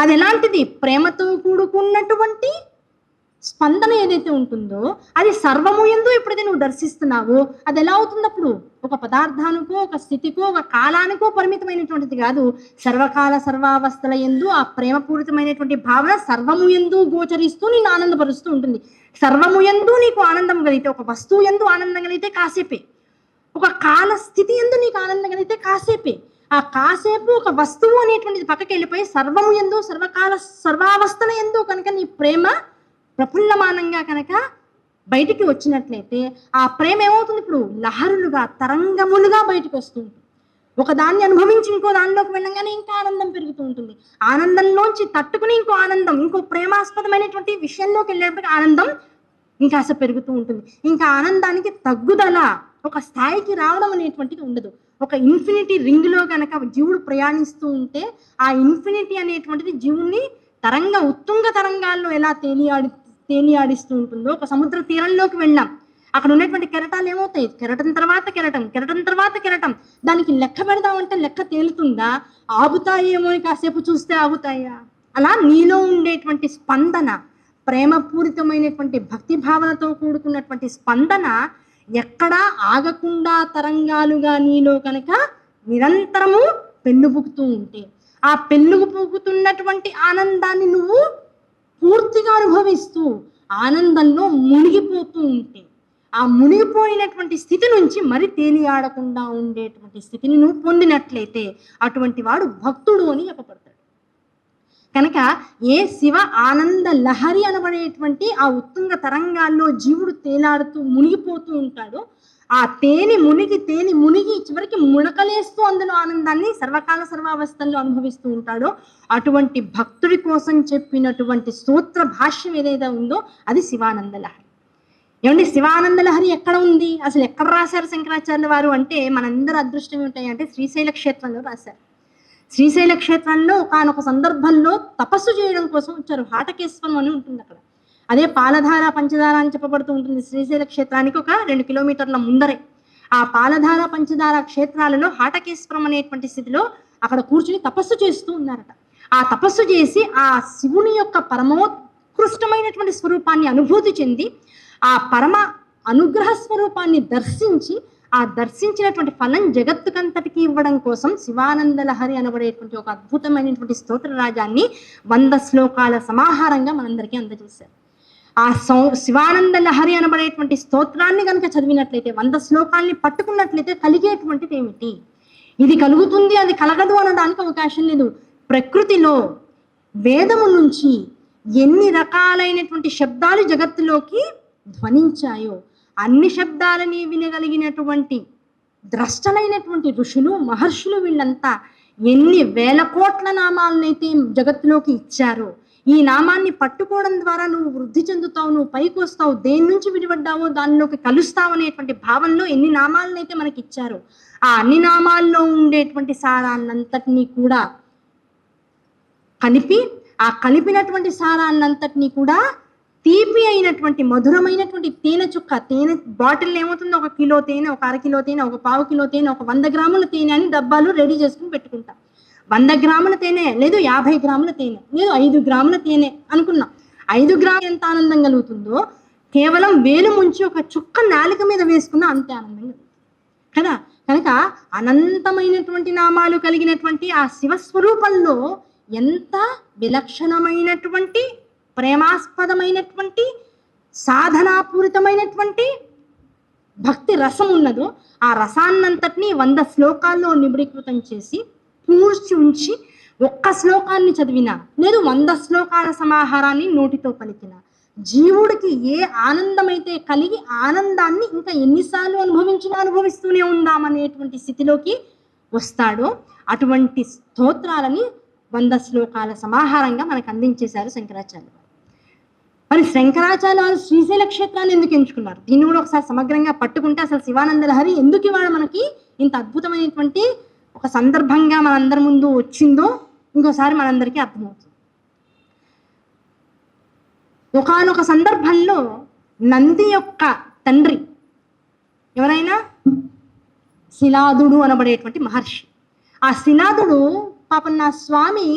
అది ఎలాంటిది? ప్రేమతో కూడుకున్నటువంటి స్పందన ఏదైతే ఉంటుందో అది సర్వము ఎందు ఎప్పుడైతే నువ్వు దర్శిస్తున్నావో అది ఎలా అవుతుంది అప్పుడు ఒక పదార్థానికో ఒక స్థితికో ఒక కాలానికో పరిమితమైనటువంటిది కాదు. సర్వకాల సర్వావస్థల ఎందు ఆ ప్రేమపూరితమైనటువంటి భావన సర్వము ఎందు గోచరిస్తూ నిన్ను ఆనందపరుస్తూ ఉంటుంది. సర్వము ఎందు నీకు ఆనందం కలిగితే ఒక వస్తువు ఎందు ఆనందం కలిగితే కాసేపే. ఒక కాల స్థితి ఎందు నీకు ఆనందం కలిగితే కాసేపే. ఆ కాసేపు ఒక వస్తువు అనేటువంటిది పక్కకి వెళ్ళిపోయి సర్వము ఎందు సర్వకాల సర్వావస్థల ఎందు కనుక నీ ప్రేమ ప్రఫుల్లమానంగా కనుక బయటికి వచ్చినట్లయితే ఆ ప్రేమ ఏమవుతుంది? ఇప్పుడు లహరులుగా తరంగములుగా బయటకు వస్తుంది ఒక దాన్ని అనుభవించి ఇంకో దానిలోకి వెళ్ళంగానే ఇంకా ఆనందం పెరుగుతూ ఉంటుంది. ఆనందంలోంచి తట్టుకుని ఇంకో ఆనందం ఇంకో ప్రేమాస్పదమైనటువంటి విషయంలోకి వెళ్ళేటప్పటికి ఆనందం ఇంకా అసలు పెరుగుతూ ఉంటుంది. ఇంకా ఆనందానికి తగ్గుదల ఒక స్థాయికి రావడం అనేటువంటిది ఉండదు. ఒక ఇన్ఫినిటీ రింగ్లో కనుక జీవుడు ప్రయాణిస్తూ ఉంటే ఆ ఇన్ఫినిటీ అనేటువంటిది జీవుని తరంగ ఉత్తుంగ తరంగాల్లో ఎలా తేలియాడి తేలియాడిస్తూ ఉంటుందో ఒక సముద్ర తీరంలోకి వెళ్ళాం. అక్కడ ఉన్నటువంటి కెరటాలు ఏమవుతాయి? కెరటం తర్వాత కెరటం కెరటం తర్వాత కెరటం. దానికి లెక్క పెడదామంటే లెక్క తేలుతుందా? ఆగుతాయేమో అని కాసేపు చూస్తే ఆగుతాయా? అలా నీలో ఉండేటువంటి స్పందన ప్రేమపూరితమైనటువంటి భక్తి భావనతో కూడుకున్నటువంటి స్పందన ఎక్కడా ఆగకుండా తరంగాలుగా నీలో కనుక నిరంతరము పెన్నుపుకుతూ ఉంటే ఆ పెన్నుకు పూకుతున్నటువంటి ఆనందాన్ని నువ్వు పూర్తిగా అనుభవిస్తూ ఆనందంలో మునిగిపోతూ ఉంటే ఆ మునిగిపోయినటువంటి స్థితి నుంచి మరి తేలియాడకుండా ఉండేటువంటి స్థితిని నువ్వు పొందినట్లయితే అటువంటి వాడు భక్తుడు అని చెప్పబడతాడు. కనుక ఏ శివ ఆనంద లహరి అనబడేటువంటి ఆ ఉత్తుంగ తరంగాల్లో జీవుడు తేలాడుతూ మునిగిపోతూ ఉంటాడో ఆ తేలి మునిగి తేలి మునిగి చివరికి మునకలేస్తూ అందులో ఆనందాన్ని సర్వకాల సర్వావస్థల్లో అనుభవిస్తూ ఉంటాడో అటువంటి భక్తుడి కోసం చెప్పినటువంటి సూత్ర భాష్యం ఏదైతే ఉందో అది శివానంద లహరి. ఏమండి శివానంద లహరి ఎక్కడ ఉంది? అసలు ఎక్కడ రాశారు శంకరాచార్యుల వారు? అంటే మనందరూ అదృష్టం ఏమిటాయి అంటే శ్రీశైల క్షేత్రంలో రాశారు. శ్రీశైల క్షేత్రంలో ఒకనొక సందర్భంలో తపస్సు చేయడం కోసం వచ్చారు. హాటకేశ్వరం అని ఉంటుంది అక్కడ. అదే పాలధార పంచదార అని చెప్పబడుతూ ఉంటుంది. శ్రీశైల క్షేత్రానికి ఒక రెండు కిలోమీటర్ల ముందరే. ఆ పాలధార పంచదార క్షేత్రాలలో హాటకేశ్వరం అనేటువంటి స్థితిలో అక్కడ కూర్చుని తపస్సు చేస్తూ ఉన్నారట. ఆ తపస్సు చేసి ఆ శివుని యొక్క పరమోత్కృష్టమైనటువంటి స్వరూపాన్ని అనుభూతి చెంది ఆ పరమ అనుగ్రహ స్వరూపాన్ని దర్శించి ఆ దర్శించినటువంటి ఫలం జగత్తుకంతటికి ఇవ్వడం కోసం శివానంద లహరి అనబడేటువంటి ఒక అద్భుతమైనటువంటి స్తోత్ర రాజాన్ని వంద శ్లోకాల సమాహారంగా మనందరికీ అందజేశారు. ఆ సౌ శివానంద లహరి అనబడేటువంటి స్తోత్రాన్ని కనుక చదివినట్లయితే వంద శ్లోకాల్ని పట్టుకున్నట్లయితే కలిగేటువంటిది ఏమిటి? ఇది కలుగుతుంది అది కలగదు అనడానికి అవకాశం లేదు. ప్రకృతిలో వేదము నుంచి ఎన్ని రకాలైనటువంటి శబ్దాలు జగత్తులోకి ధ్వనించాయో అన్ని శబ్దాలని వినగలిగినటువంటి ద్రష్టలైనటువంటి ఋషులు మహర్షులు వీళ్ళంతా ఎన్ని వేల కోట్ల నామాలనైతే జగత్తులోకి ఇచ్చారో ఈ నామాన్ని పట్టుకోవడం ద్వారా నువ్వు వృద్ధి చెందుతావు నువ్వు పైకి వస్తావు దేని నుంచి విడిపడ్డావో దానిలోకి కలుస్తావు అనేటువంటి భావంలో ఎన్ని నామాలనైతే మనకి ఇచ్చారో ఆ అన్ని నామాల్లో ఉండేటువంటి సారాన్నంతటినీ కూడా కలిపి ఆ కలిపినటువంటి సారాన్నంతటినీ కూడా తీపి అయినటువంటి మధురమైనటువంటి తేనె చుక్క తేనె బాటిల్ ఏమవుతుందో? ఒక కిలో తేనె ఒక అర కిలో తేనె ఒక పావు కిలో తేనె ఒక వంద గ్రాముల తేనె అని డబ్బాలు రెడీ చేసుకుని పెట్టుకుంటాం. వంద గ్రాముల తేనె లేదు యాభై గ్రాముల తేనె లేదు ఐదు గ్రాముల తేనె అనుకున్నాం. ఐదు గ్రాములు ఎంత ఆనందం కలుగుతుందో? కేవలం వేలు ముంచి ఒక చుక్క నాలుక మీద వేసుకున్న అంతే ఆనందం కలుగుతుంది. కదా? కనుక అనంతమైనటువంటి నామాలు కలిగినటువంటి ఆ శివస్వరూపంలో ఎంత విలక్షణమైనటువంటి ప్రేమాస్పదమైనటువంటి సాధనాపూరితమైనటువంటి భక్తి రసం ఉన్నదో ఆ రసాన్నంతటినీ వంద శ్లోకాల్లో నిబడీకృతం చేసి పూడ్చి ఉంచి ఒక్క శ్లోకాన్ని చదివిన లేదు వంద శ్లోకాల సమాహారాన్ని నోటితో పలికిన జీవుడికి ఏ ఆనందమైతే కలిగి ఆనందాన్ని ఇంకా ఎన్నిసార్లు అనుభవించినా అనుభవిస్తూనే ఉందామనేటువంటి స్థితిలోకి వస్తాడో అటువంటి స్తోత్రాలని వంద శ్లోకాల సమాహారంగా మనకు అందించేశారు శంకరాచార్య మరి శంకరాచార్య వారు శ్రీశైల క్షేత్రాన్ని ఎందుకు ఎంచుకున్నారు? దీన్ని కూడా ఒకసారి సమగ్రంగా పట్టుకుంటే అసలు శివానందలహరి ఎందుకు ఇవాళ మనకి ఇంత అద్భుతమైనటువంటి ఒక సందర్భంగా మనందరి ముందు వచ్చిందో ఇంకోసారి మనందరికీ అర్థమవుతుంది. ఒకానొక సందర్భంలో నంది యొక్క తండ్రి ఎవరైనా? శిలాదుడు అనబడేటువంటి మహర్షి. ఆ శిలాదుడు పాపం నా స్వామి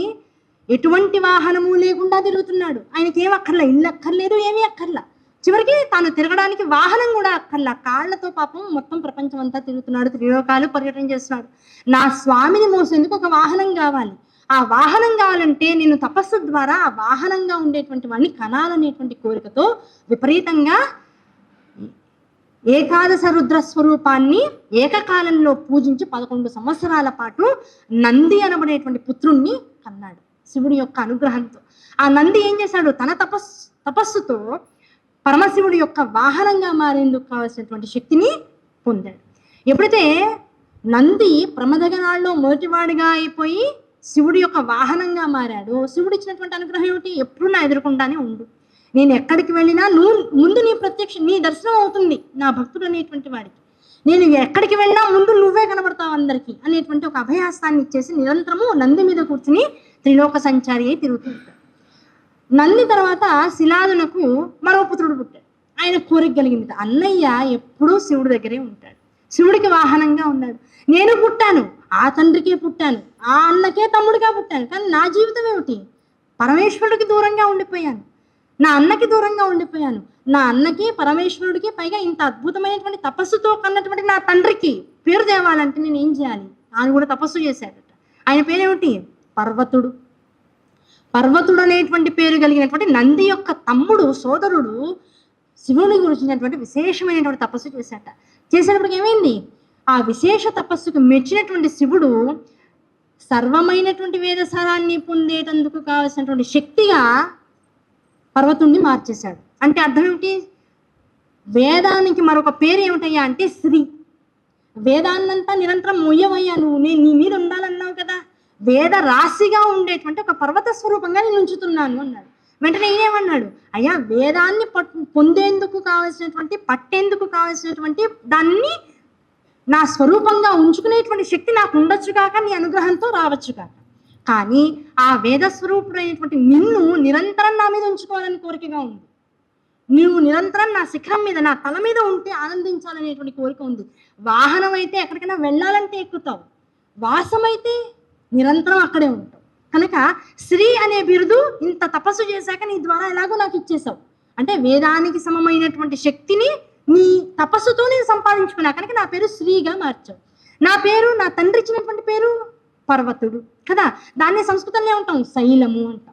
ఎటువంటి వాహనము లేకుండా తిరుగుతున్నాడు. ఆయనకి ఏం అక్కర్లా? ఇల్లు అక్కర్లేదు ఏమీ అక్కర్లా. చివరికి తాను తిరగడానికి వాహనం కూడా అక్కర్లా. కాళ్ళతో పాపం మొత్తం ప్రపంచం అంతా తిరుగుతున్నాడు త్రిలోకాలు పర్యటన చేస్తున్నాడు. నా స్వామిని మోసేందుకు ఒక వాహనం కావాలి. ఆ వాహనం కావాలంటే నేను తపస్సు ద్వారా ఆ వాహనంగా ఉండేటువంటి వాడిని కనాలనేటువంటి కోరికతో విపరీతంగా ఏకాదశ రుద్ర స్వరూపాన్ని ఏకకాలంలో పూజించి పదకొండు సంవత్సరాల పాటు నంది అనబడేటువంటి పుత్రుణ్ణి కన్నాడు. శివుడి యొక్క అనుగ్రహంతో. ఆ నంది ఏం చేశాడు? తన తపస్సు తపస్సుతో పరమశివుడి యొక్క వాహనంగా మారేందుకు కావాల్సినటువంటి శక్తిని పొందాడు. ఎప్పుడైతే నంది ప్రమదగనాల్లో మొదటివాడిగా అయిపోయి శివుడి యొక్క వాహనంగా మారాడు శివుడు ఇచ్చినటువంటి అనుగ్రహం ఏమిటి? ఎప్పుడు నా ఎదురుకుండానే ఉండు. నేను ఎక్కడికి వెళ్ళినా నువ్వు ముందు నీ ప్రత్యక్ష నీ దర్శనం అవుతుంది నా భక్తుడు అనేటువంటి వాడికి. నేను ఎక్కడికి వెళ్ళినా ముందు నువ్వే కనబడతావు అందరికీ అనేటువంటి ఒక అభయహస్తాన్ని ఇచ్చేసి నిరంతరము నంది మీద కూర్చుని త్రిలోక సంచారి అయి తిరుగుతూ నంది తర్వాత శిలాదునకు మరో పుత్రుడు పుట్టాడు. ఆయన కోరిక కలిగింది. అన్నయ్య ఎప్పుడూ శివుడి దగ్గరే ఉంటాడు. శివుడికి వాహనంగా ఉన్నాడు. నేను పుట్టాను ఆ తండ్రికే పుట్టాను ఆ అన్నకే తమ్ముడిగా పుట్టాను కానీ నా జీవితం ఏమిటి? పరమేశ్వరుడికి దూరంగా ఉండిపోయాను. నా అన్నకి దూరంగా ఉండిపోయాను. నా అన్నకి పరమేశ్వరుడికి పైగా ఇంత అద్భుతమైనటువంటి తపస్సుతో కన్నటువంటి నా తండ్రికి పేరు తేవాలంటే నేను ఏం చేయాలి? ఆయన కూడా తపస్సు చేశాడట. ఆయన పేరేమిటి? పర్వతుడు. పర్వతుడు అనేటువంటి పేరు కలిగినటువంటి నంది యొక్క తమ్ముడు సోదరుడు శివుని గురించినటువంటి విశేషమైనటువంటి తపస్సు చేశాట. చేసేటప్పటికి ఏమైంది? ఆ విశేష తపస్సుకు మెచ్చినటువంటి శివుడు సర్వమైనటువంటి వేదసారాన్ని పొందేటందుకు కావలసినటువంటి శక్తిగా పర్వతుణ్ణి మార్చేశాడు. అంటే అర్థం ఏమిటి? వేదానికి మరొక పేరు ఏమిటయ్యా అంటే శ్రీ. వేదాన్నంతా నిరంతరం మొయ్యవయ్యా నువ్వు. నేను నీ మీద ఉండాలని వేద రాశిగా ఉండేటువంటి ఒక పర్వత స్వరూపంగా నేను ఉంచుతున్నాను అన్నాడు. వెంటనే ఈయనేమన్నాడు అయ్యా వేదాన్ని పట్- పొందేందుకు కావలసినటువంటి పట్టేందుకు కావలసినటువంటి దాన్ని నా స్వరూపంగా ఉంచుకునేటువంటి శక్తి నాకు ఉండొచ్చు కాక నీ అనుగ్రహంతో రావచ్చు కాక. కానీ ఆ వేద స్వరూపుడైనటువంటి నిన్ను నిరంతరం నా మీద ఉంచుకోవాలని కోరికగా ఉంది. నువ్వు నిరంతరం నా శిఖరం మీద నా తల మీద ఉంటే ఆనందించాలనేటువంటి కోరిక ఉంది. వాహనం అయితే ఎక్కడికైనా వెళ్ళాలంటే ఎక్కుతావు. వాసమైతే నిరంతరం అక్కడే ఉంటావు. కనుక శ్రీ అనే బిరుదు ఇంత తపస్సు చేశాక నీ ద్వారా ఎలాగో నాకు ఇచ్చేసావు అంటే వేదానికి సమమైనటువంటి శక్తిని నీ తపస్సుతో నేను సంపాదించుకున్నా. కనుక నా పేరు శ్రీగా మార్చావు. నా పేరు నా తండ్రి ఇచ్చినటువంటి పేరు పర్వతుడు. కదా? దాన్ని సంస్కృతంలో ఉంటాం శైలము అంటాం.